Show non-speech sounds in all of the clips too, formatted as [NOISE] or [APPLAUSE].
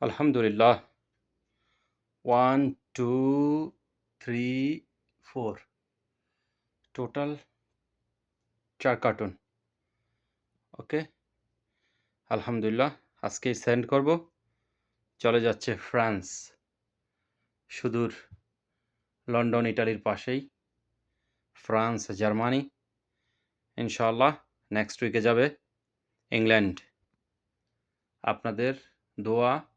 আলহামদুলিল্লাহ। One two three four total চার carton okay আলহামদুলিল্লাহ আজকেই সেন্ড করব। চলে যাচ্ছে ফ্রান্স। সুদূর লন্ডন, ইটালির পাশেই। France, Germany. ইনশাল্লাহ নেক্সট উইকে যাবে। ইংল্যান্ড। আপনাদের দোয়া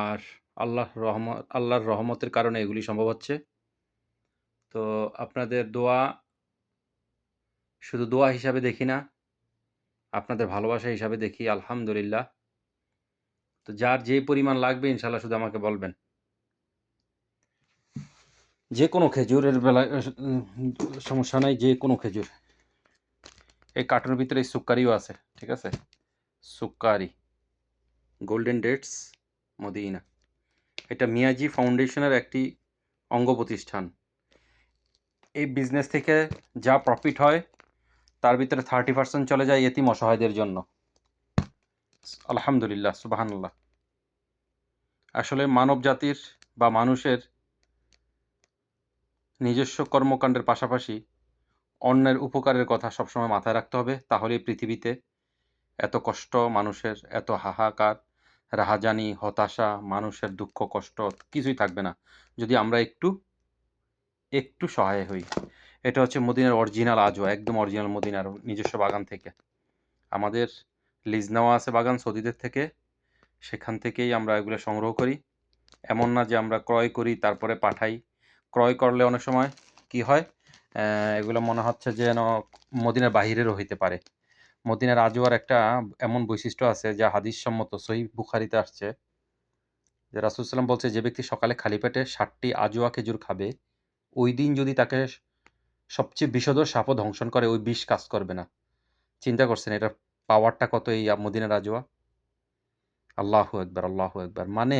আর আল্লাহ রহমত, আল্লাহর রহমতের কারণে এগুলি সম্ভব হচ্ছে। তো আপনাদের দোয়া, শুধু দোয়া হিসাবে দেখি না, আপনাদের ভালোবাসা হিসাবে দেখি, আলহামদুলিল্লাহ। তো যার যে পরিমাণ লাগবে ইনশাল্লাহ শুধু আমাকে বলবেন। যে কোনো খেজুরের বেলায় সমস্যা নাই যে কোনো খেজুর। এই কার্টুনের ভিতরে এই সুক্কারিও আছে, ঠিক আছে? সুক্কারি গোল্ডেন ডেটস মদিনা। এটা মিয়াজি ফাউন্ডেশনের একটি অঙ্গ প্রতিষ্ঠান। এই বিজনেস থেকে যা প্রফিট হয়, তার ভিতরে থার্টি পার্সেন্ট চলে যায় এতিম অসহায়দের জন্য। আলহামদুলিল্লাহ সুবাহান্লাহ আসলে মানব জাতির বা মানুষের নিজস্ব কর্মকাণ্ডের পাশাপাশি অন্যের উপকারের কথা সবসময় মাথায় রাখতে হবে তাহলে পৃথিবীতে এত কষ্ট, মানুষের এত হাহাকার রাহাজানি, হতাশা, মানুষের দুঃখ, কষ্ট, কিছুই থাকবে না। যদি আমরা একটু একটু সহায় হই। এটা হচ্ছে মদিনার অরিজিনাল আজও, একদম অরিজিনাল মদিনার নিজস্ব বাগান থেকে। আমাদের লিজ নেওয়া আছে বাগান সৌদিদের থেকে। সেখান থেকেই আমরা এগুলো সংগ্রহ করি। এমন না যে আমরা ক্রয় করি, তারপরে পাঠাই। ক্রয় করলে অনেক সময় কি হয়? এগুলো মনে হচ্ছে যেন মদিনার বাহিরেরও হইতে পারে। মদিনার আজওয়ার একটা এমন বৈশিষ্ট্য আছে যা হাদিস সম্মত সহি বুখারিতে আসছে। যে রাসুলসাল্লাম বলছে, যে ব্যক্তি সকালে খালি পেটে ষাটটি আজওয়া খেজুর খাবে, ওই দিন যদি তাকে সবচেয়ে বিষধর সাপও ধ্বংসন করে, ওই বিষ কাজ করবে না। চিন্তা করছেন, এটার পাওয়ারটা কত এই মদিনার আজওয়া আল্লাহ একবার আল্লাহ একবার মানে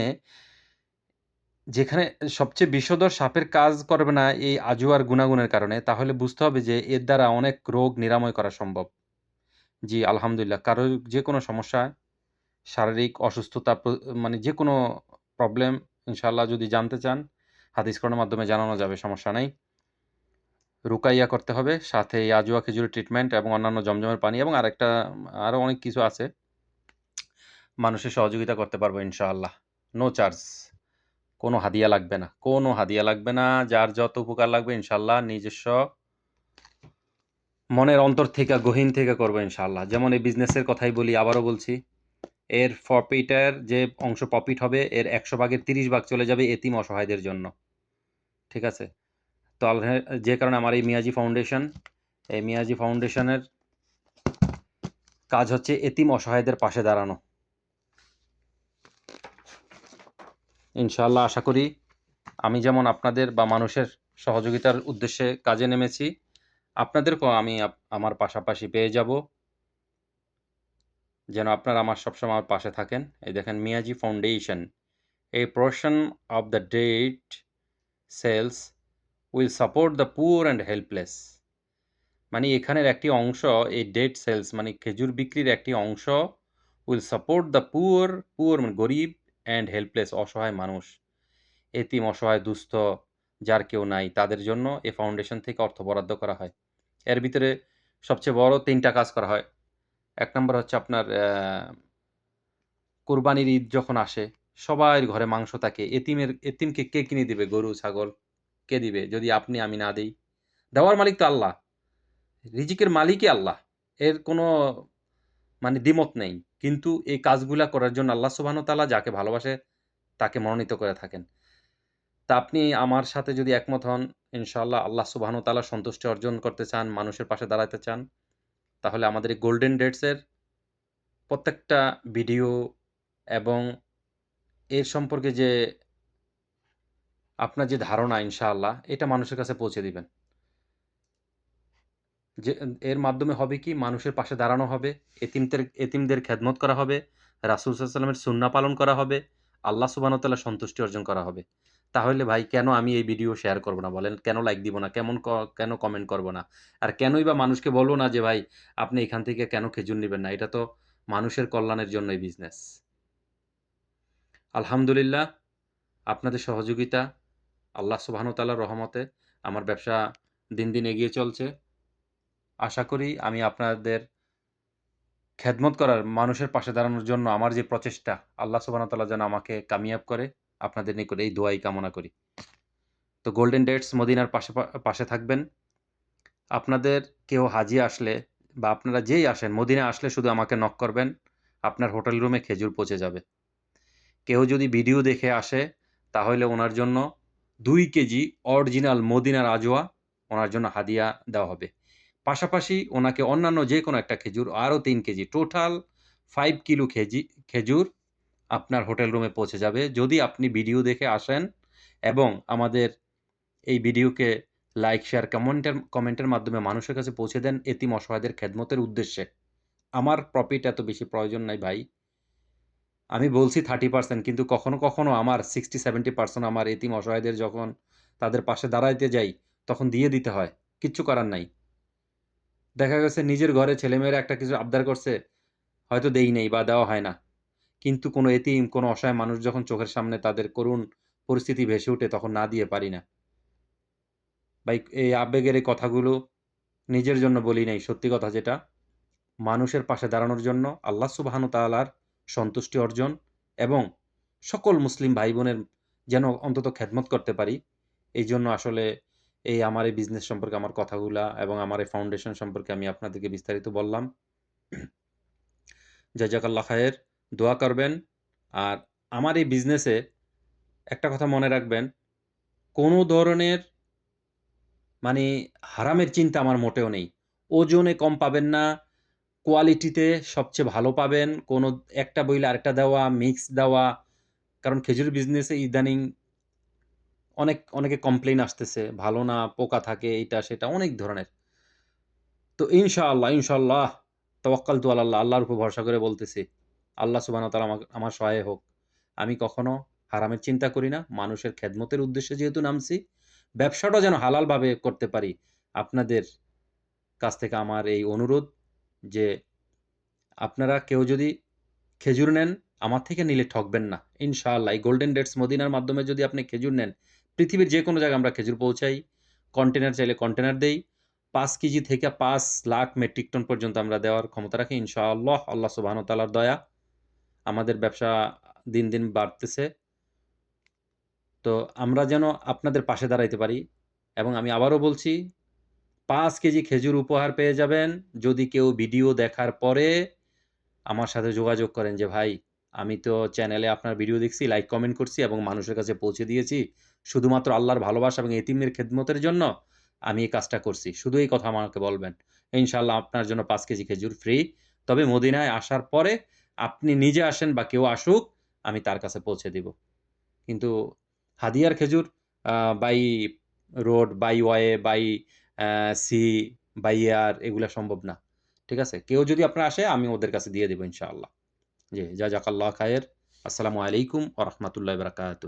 যেখানে সবচেয়ে বিষধর সাপের কাজ করবে না এই আজুয়ার গুণাগুণের কারণে, তাহলে বুঝতে হবে যে এর দ্বারা অনেক রোগ নিরাময় করা সম্ভব। জি, আলহামদুলিল্লাহ। কারও যে কোনো সমস্যা, শারীরিক অসুস্থতা মানে যে কোনো প্রবলেম ইনশাল্লাহ যদি জানতে চান হাদিস মাধ্যমে জানানো যাবে, সমস্যা নাই। রুকাইয়া করতে হবে, সাথে এই আজুয়া খেজুরের ট্রিটমেন্ট এবং অন্যান্য জমজমের পানি এবং আরেকটা আরও অনেক কিছু আছে, মানুষের সহযোগিতা করতে পারব, ইনশাআল্লাহ। নো চার্জ কোনো হাদিয়া লাগবে না। কোনো হাদিয়া লাগবে না, যার যত উপকার লাগবে ইনশাল্লাহ নিজস্ব মনের অন্তর থেকে, গহীন থেকে করব ইনশাল্লাহ যেমন এই বিজনেসের কথাই বলি, আবারও বলছি, এর প্রফিটের যে অংশ প্রফিট হবে, এর একশো ভাগের তিরিশ ভাগ চলে যাবে এতিম অসহায়দের জন্য। ঠিক আছে? তো যে কারণে আমার এই মিয়াজি ফাউন্ডেশন এই মিয়াজি ফাউন্ডেশনের কাজ হচ্ছে এতিম অসহায়দের পাশে দাঁড়ানো। ইনশাল্লাহ আশা করি আমি যেমন আপনাদের বা মানুষের সহযোগিতার উদ্দেশ্যে কাজে নেমেছি আপনাদেরকেও আমি আমার পাশাপাশি পেয়ে যাব। যেন আপনারা আমার সবসময় আমার পাশে থাকেন। এই দেখেন, মিয়াজি ফাউন্ডেশন। এই portion of the date sales will support the poor and helpless মানে এখানের একটি অংশ, এই ডেট সেলস মানে খেজুর বিক্রির একটি অংশ will support the poor poor মানে গরিব অ্যান্ড হেল্পলেস অসহায় মানুষ। এতিম, অসহায়, দুস্থ, যার কেউ নাই, তাদের জন্য এই ফাউন্ডেশন থেকে অর্থ বরাদ্দ করা হয়। এর ভিতরে সবচেয়ে বড় তিনটা কাজ করা হয়। এক নম্বর হচ্ছে আপনার কোরবানির ঈদ যখন আসে, সবার ঘরে মাংস থাকে। এতিমের, এতিমকে কে কিনে দিবে? গরু, ছাগল কে দিবে? যদি আপনি, আমি না দিই। দেওয়ার মালিক তো আল্লাহ। রিজিকের মালিকই আল্লাহ। এর কোনো মানে দ্বিমত নেই। কিন্তু এই কাজগুলা করার জন্য আল্লাহ সুবহানাহু তাআলা যাকে ভালোবাসে, তাকে মনোনীত করে থাকেন। তা আপনি আমার সাথে যদি একমত হন, ইনশাআল্লাহ আল্লাহ সুবহানাহু তাআলা সন্তুষ্টি অর্জন করতে চান, মানুষের পাশে দাঁড়াতে চান, তাহলে আমাদের এই গোল্ডেন ডেটসের প্রত্যেকটা ভিডিও এবং এর সম্পর্কে যে আপনার যে ধারণা, ইনশাআল্লাহ, এটা মানুষের কাছে পৌঁছে দিবেন। যে, এর মাধ্যমে হবে কি, মানুষের পাশে দাঁড়ানো হবে, এতিমদের এতিমদের খেদমত করা হবে, রাসুল সাল্লামের সুন্না পালন করা হবে, আল্লাহ সুবাহতাল্লাহ সন্তুষ্টি অর্জন করা হবে। তাহলে ভাই কেন আমি এই ভিডিও শেয়ার করব না? বলেন, কেন লাইক দিব না? কেমন কেন কমেন্ট করব না? আর কেনই বা মানুষকে বলব না যে, ভাই, আপনি এখান থেকে কেন খেজুর নেবেন না? এটা তো মানুষের কল্যাণের জন্য এই বিজনেস আলহামদুলিল্লাহ, আপনাদের সহযোগিতা, আল্লাহ সুবাহানুতাল্লার রহমতে আমার ব্যবসা দিন দিন এগিয়ে চলছে। আশা করি আমি আপনাদের খেদমত করার, মানুষের পাশে দাঁড়ানোর জন্য আমার যে প্রচেষ্টা, আল্লাহ সুবাহতাল্লাহ যেন আমাকে কামিয়াব করে। আপনাদের নিকট এই দোয়াই কামনা করি। তো গোল্ডেন ডেটস মদিনার পাশে পাশে থাকবেন। আপনাদের কেউ হাজি আসলে বা আপনারা যেই আসেন মদিনা আসলে শুধু আমাকে নক করবেন, আপনার হোটেল রুমে খেজুর পচে যাবে। কেউ যদি ভিডিও দেখে আসে, তাহলে ওনার জন্য দুই কেজি অরিজিনাল মদিনার আজোয়া ওনার জন্য হাদিয়া দেওয়া হবে। পাশাপাশি ওনাকে অন্যান্য যে কোনো একটা খেজুর, আরও তিন কেজি টোটাল ফাইভ কিলো খেজি, খেজুর আপনার হোটেল রুমে পৌঁছে যাবে। যদি আপনি ভিডিও দেখে আসেন এবং আমাদের এই ভিডিওকে লাইক, শেয়ার, কমেন্টের কমেন্টের মাধ্যমে মানুষের কাছে পৌঁছে দেন এতিম অসহায়দের খেদমতের উদ্দেশ্যে। আমার প্রফিট এত বেশি প্রয়োজন নাই ভাই। আমি বলছি থার্টি পার্সেন্ট কিন্তু কখনো কখনো আমার সিক্সটি সেভেন্টি পার্সেন্ট আমার এতিম অসহায়দের যখন তাদের পাশে দাঁড়াইতে যাই, তখন দিয়ে দিতে হয়। কিচ্ছু করার নাই। দেখা গেছে নিজের ঘরে ছেলেমেয়েরা একটা কিছু আবদার করছে, হয়তো দেই নেই বা দেওয়া হয় না। কিন্তু কোনো এতিম, কোনো অসহায় মানুষ যখন চোখের সামনে তাদের করুণ পরিস্থিতি ভেসে ওঠে, তখন না দিয়ে পারি না। ভাই, এই আবেগের এই কথাগুলো নিজের জন্য বলি নাই। সত্যি কথা যেটা, মানুষের পাশে দাঁড়ানোর জন্য আল্লাহ সুবাহানু তালার সন্তুষ্টি অর্জন এবং সকল মুসলিম ভাই বোনের যেন অন্তত খেদমত করতে পারি, এই জন্য আসলে এই আমার এই বিজনেস সম্পর্কে আমার কথাগুলা এবং আমার এই ফাউন্ডেশন সম্পর্কে আমি আপনাদেরকে বিস্তারিত বললাম। [CLEARS THROAT] জাজাকাল্লা খায়ের। দোয়া করবেন। আর আমার এই বিজনেসে একটা কথা মনে রাখবেন, কোনো ধরনের মানে হারামের চিন্তা আমার মোটেও নেই। ওজনে কম পাবেন না কোয়ালিটিতে সবচেয়ে ভালো পাবেন, কোনো একটা বইলে আরেকটা দেওয়া মিক্স দেওয়া, কারণ খেজুর বিজনেসে ইদানিং অনেক, অনেকে কমপ্লেন আসতেছে, ভালো না, পোকা থাকে, এইটা সেটা, অনেক ধরনের। তো ইনশাআল্লাহ ইনশাআল্লাহ তওয়াক্কাল তু আল্লাহ আল্লাহর উপর ভরসা করে বলতেছি। আল্লাহ সুবাহ তালা আমার সহায় হোক। আমি কখনো হারামের চিন্তা করি না। মানুষের খেদমতের উদ্দেশ্যে যেহেতু নামছি ব্যবসাটা যেন হালালভাবে করতে পারি। আপনাদের কাছ থেকে আমার এই অনুরোধ যে আপনারা কেউ যদি খেজুর নেন, আমার থেকে নিলে ঠকবেন না। ইনশাআল্লাহ, এই গোল্ডেন ডেটস মদিনার মাধ্যমে যদি আপনি খেজুর নেন, পৃথিবীর যে কোনো জায়গায় আমরা খেজুর পৌঁছাই কন্টেনার চাইলে কন্টেনার দেই। পাঁচ কেজি থেকে পাঁচ লাখ মেট্রিক টন পর্যন্ত আমরা দেওয়ার ক্ষমতা রাখি। ইনশাআল্লাহ, আল্লাহ সুবাহতালার দয়া। আমাদের ব্যবসা দিন দিন বাড়তেছে। তো আমরা যেন আপনাদের পাশে দাঁড়াইতে পারি এবং আমি আবারও বলছি, পাঁচ কেজি খেজুর উপহার পেয়ে যাবেন। যদি কেউ ভিডিও দেখার পরে আমার সাথে যোগাযোগ করেন যে, ভাই, আমি তো চ্যানেলে আপনার ভিডিও দেখছি, লাইক, কমেন্ট করছি এবং মানুষের কাছে পৌঁছে দিয়েছি। শুধুমাত্র আল্লাহর ভালোবাসা এবং এতিমের খেদমতের জন্য আমি এই কাজটা করছি। শুধু এই কথা আমাকে বলবেন। ইনশাল্লাহ আপনার জন্য পাঁচ কেজি খেজুর ফ্রি তবে মদিনায় আসার পরে আপনি নিজে আসেন বা কেউ আসুক, আমি তার কাছে পৌঁছে দিব। কিন্তু হাদিয়ার খেজুর by road, by way by sea, by air, এগুলো সম্ভব না। ঠিক আছে? কেউ যদি আপনার আসে, আমি ওদের কাছে দিয়ে দেবো ইনশাআল্লাহ। জি যা আল্লাহ খায়ের। আসসালামু আলাইকুম ও রহমতুল্লাহ বরকাত